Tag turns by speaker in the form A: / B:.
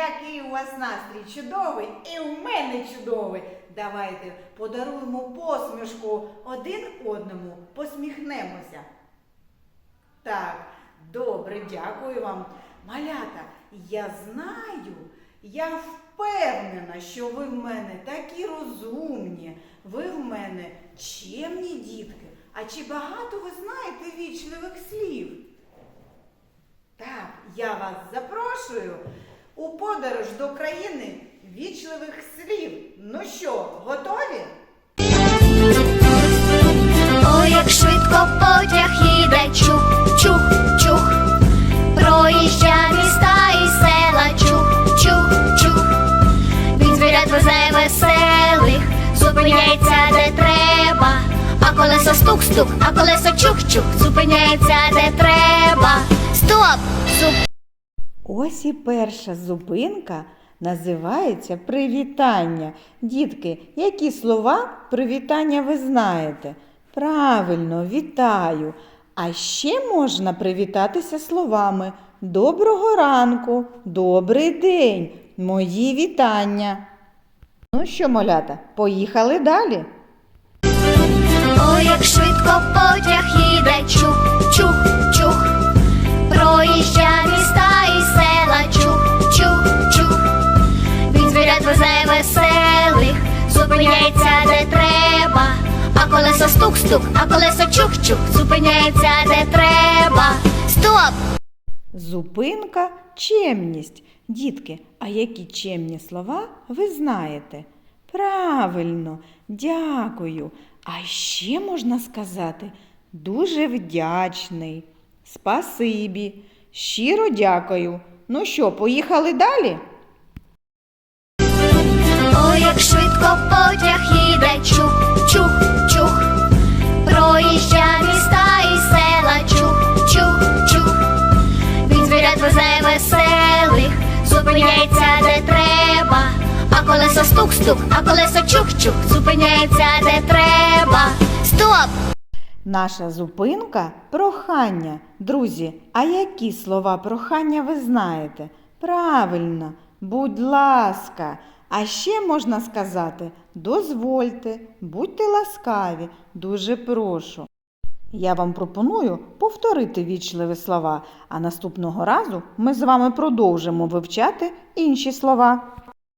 A: який у вас настрій чудовий, і у мене чудовий. Давайте подаруємо посмішку один одному, посміхнемося. Так, добре, дякую вам. Малята, я знаю, я впевнена, що ви в мене такі розумні, ви в мене чемні дітки. А чи багато ви знаєте вічливих слів? Так, я вас запрошую у подорож до країни вічливих слів. Ну що, готові?
B: Ой, як швидко потяг їде, чух, чух, чух, проїжджа міста і села, чух, чух, чух. Він звірят везе веселих, зупиняється де треба, а колесо стук-стук, а колесо чух-чух, зупиняється де треба. Стоп! Зуп...
A: Ось і перша зупинка називається привітання. Дітки, які слова привітання ви знаєте? Правильно, вітаю. А ще можна привітатися словами Доброго ранку, добрий день, мої вітання. Ну що, малята, поїхали далі.
B: Ой, як швидко потяг їде, чух, зупиняється де треба, а колесо стук-стук, а колесо чух-чух, зупиняється де треба. Стоп!
A: Зупинка чемність. Дітки, а які чемні слова ви знаєте? Правильно, дякую. А ще можна сказати дуже вдячний. Спасибі. Щиро дякую. Ну що, поїхали далі?
B: Ой, як зупиняється де треба, а колесо стук-стук, а колесо чух-чух, зупиняється де треба. Стоп!
A: Наша зупинка прохання. Друзі, а які слова прохання ви знаєте? Правильно, будь ласка. А ще можна сказати дозвольте, будьте ласкаві, дуже прошу. Я вам пропоную повторити вічливі слова, а наступного разу ми з вами продовжимо вивчати інші слова.